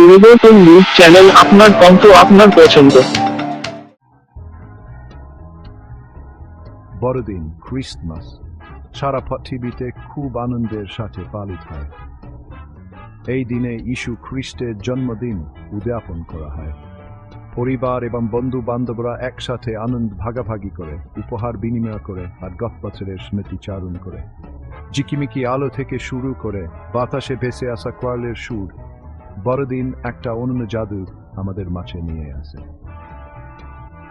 পরিবর্তন news channel আপনার কণ্ঠ, আপনার পছন্দ। বড়দিন খ্রিস্টমাস সারা পৃথিবীতে খুব আনন্দের সাথে পালিত হয়। এই দিনে যীশু খ্রিস্টের জন্মদিন উদযাপন করা হয়। পরিবার এবং বন্ধু বান্ধবরা একসাথে আনন্দ ভাগাভাগি করে, উপহার বিনিময় করে আর গত বছরের স্মৃতিচারণ করে। জিকিমিকি আলো থেকে শুরু করে বাতাসে ভেসে আসা কোয়ালের সুর বড়দিন একটা অন্য জাদু আমাদের মাঝে নিয়ে আসে।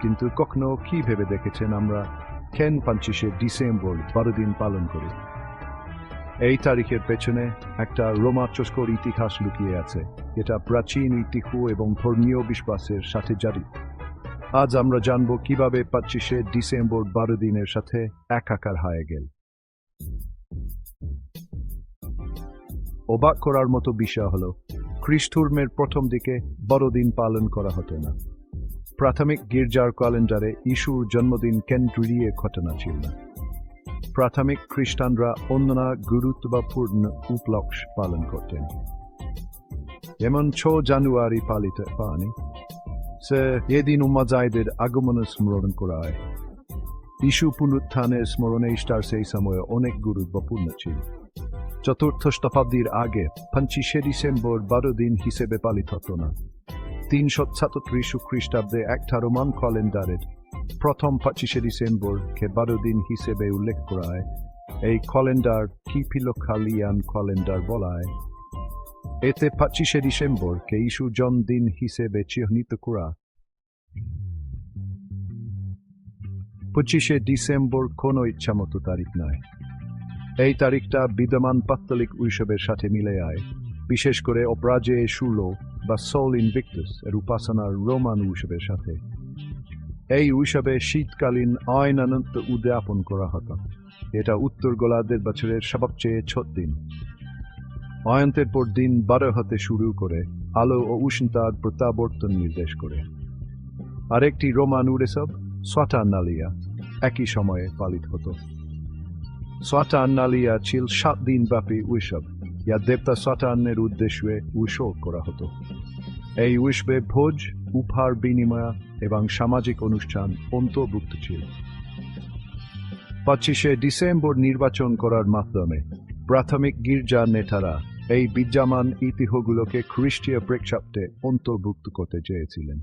কিন্তু কখনো কি ভেবে দেখেছেন আমরা? কেন পঁচিশে ডিসেম্বর বড়দিন পালন করি। এই তারিখের পেছনে একটা রোমাঞ্চস্কর ইতিহাস লুকিয়ে আছে। এটা প্রাচীন ঐতিহ্য এবং ধর্মীয় বিশ্বাসের সাথে জড়িত আজ আমরা জানব কীভাবে পঁচিশে ডিসেম্বর বড়দিনের সাথে একাকার হয়ে গেল। অবাক করার মতো বিষয় হলো খ্রিস্টধর্মের প্রথম দিকে বড়দিন পালন করা হতো না। প্রাথমিক গির্জার ক্যালেন্ডারে ইশুর জন্মদিন কেন্দ্রীয় ঘটনা ছিল না। প্রাথমিক খ্রিস্টানরা অন্যনা গুরুত্বপূর্ণ উপলক্ষ পালন করতেন। যেমন ছ জানুয়ারি পালিত পানি, সে এদিন উম্মাজাইদের আগমন স্মরণ করা হয় ইস্যু পুনরুত্থানের স্মরণে ইস্টার সেই সময়ে অনেক গুরুত্বপূর্ণ ছিল। চতুর্থ শতাব্দীর আগে পঁচিশে ডিসেম্বর বারো দিন হিসেবে পালিত হতো না তিনশো সাতত্রিশ খ্রিস্টাব্দে একটা রোমান ক্যালেন্ডারের প্রথম পঁচিশে ডিসেম্বরকে বারো দিন হিসেবে উল্লেখ করায় এই ক্যালেন্ডার কিপিলোখালিয়ান ক্যালেন্ডার বলা হয় এতে পঁচিশে ডিসেম্বরকে ইস্যু জন্মদিন হিসেবে চিহ্নিত করা। পঁচিশে ডিসেম্বর কোনো ইচ্ছামতো তারিখ নয়। এই তারিখটা বিদ্যমান পাত্তলিক উৎসবের সাথে মিলে আয়। বিশেষ করে অপরাজে শুলো বা সোল ইনভিক্টাস এর উপাসনার রোমান উৎসবের সাথে। এই উৎসবে শীতকালীন আইন অনন্ত উদযাপন করা হতো। এটা উত্তর গোলার্ধের বছরের সবচেয়ে ছোট দিন। অয়ন্তের পর দিন বারো হতে শুরু করে আলো ও উষ্ণতার প্রত্যাবর্তন নির্দেশ করে। আরেকটি রোমান উৎসব সোয়াটান্নালিয়া একই সময়ে পালিত হতো। সোয়াটান্নালিয়া ছিল সাত দিন ব্যাপী উৎসব দেবতা সোয়াটান্নের উদ্দেশ্যে উৎসর্গ করা হতো। এই উৎসবে ভোজ, উপহার বিনিময় এবং সামাজিক অনুষ্ঠান অন্তর্ভুক্ত ছিল। পঁচিশে ডিসেম্বর নির্বাচন করার মাধ্যমে প্রাথমিক গির্জা নেতারা এই বিদ্যমান ইতিহ্যগুলোকে খ্রিস্টীয় প্রেক্ষাপটে অন্তর্ভুক্ত করতে চেয়েছিলেন।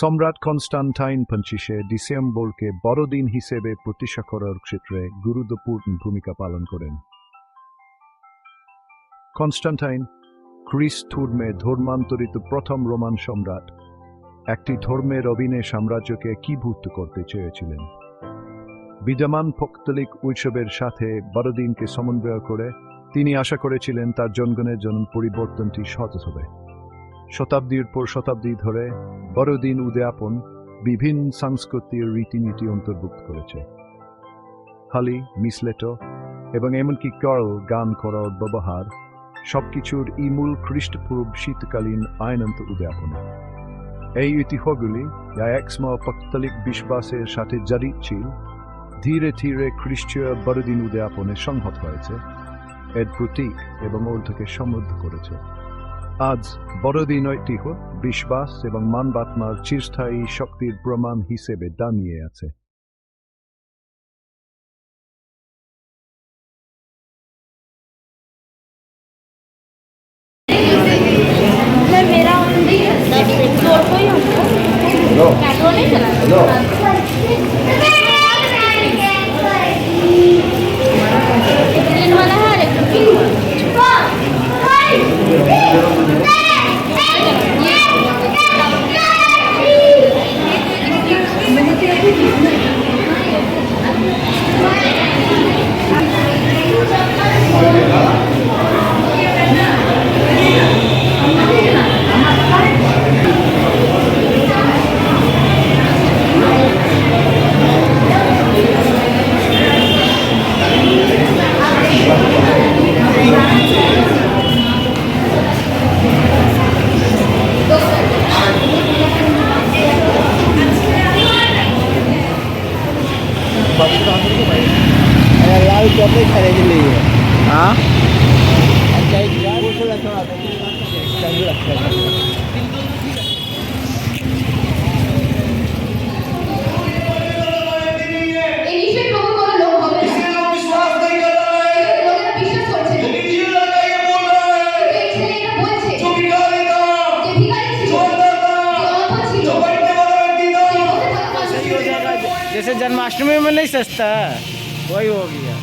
সম্রাট কনস্টান্টাইন পঁচিশে ডিসেম্বরকে বড়দিন হিসেবে প্রতিষ্ঠা করার ক্ষেত্রে গুরুত্বপূর্ণ ভূমিকা পালন করেন। কনস্টান্টাইন খ্রিস্ট ধর্মে ধর্মান্তরিত প্রথম রোমান সম্রাট। একটি ধর্মের অবিনে সাম্রাজ্যকে কিভূত করতে চেয়েছিলেন। বিদ্যমান পৌত্তলিক উৎসবের সাথে বড়দিনকে সমন্বয় করে তিনি আশা করেছিলেন তার জনগণের জন্য পরিবর্তনটি সহজ হবে। শতাব্দীর পর শতাব্দী ধরে বড়দিন উদযাপন বিভিন্ন সাংস্কৃতিক রীতিনীতি অন্তর্ভুক্ত করেছে। হালি, মিসলেটো এবং এমনকি কার্ল, গান করার ব্যবহার সবকিছুর ইমূল খ্রিস্টপূর্ব শীতকালীন আইনন্ত উদযাপন। এই ঐতিহ্যগুলি যা একসমা পক্তলিক বিশ্বাসের সাথে জড়িত ছিল। ধীরে ধীরে খ্রিস্টীয় বড়দিন উদযাপনে সংহত হয়েছে। এর প্রতীক এবং অর্থকে সমৃদ্ধ করেছে। আজ বড়দিন ঐতিহ্য বিশ্বাস এবং মানবাত্মার চিরস্থায়ী শক্তির প্রমাণ হিসেবে দাঁড়িয়ে আছে मैं मेरा जोर को ही हमको कैटो नहीं चला લાલ ચોકલેટ ખરીદી લઈએ હા जैसे जन्माष्टमी में नहीं सस्ता है वही हो गया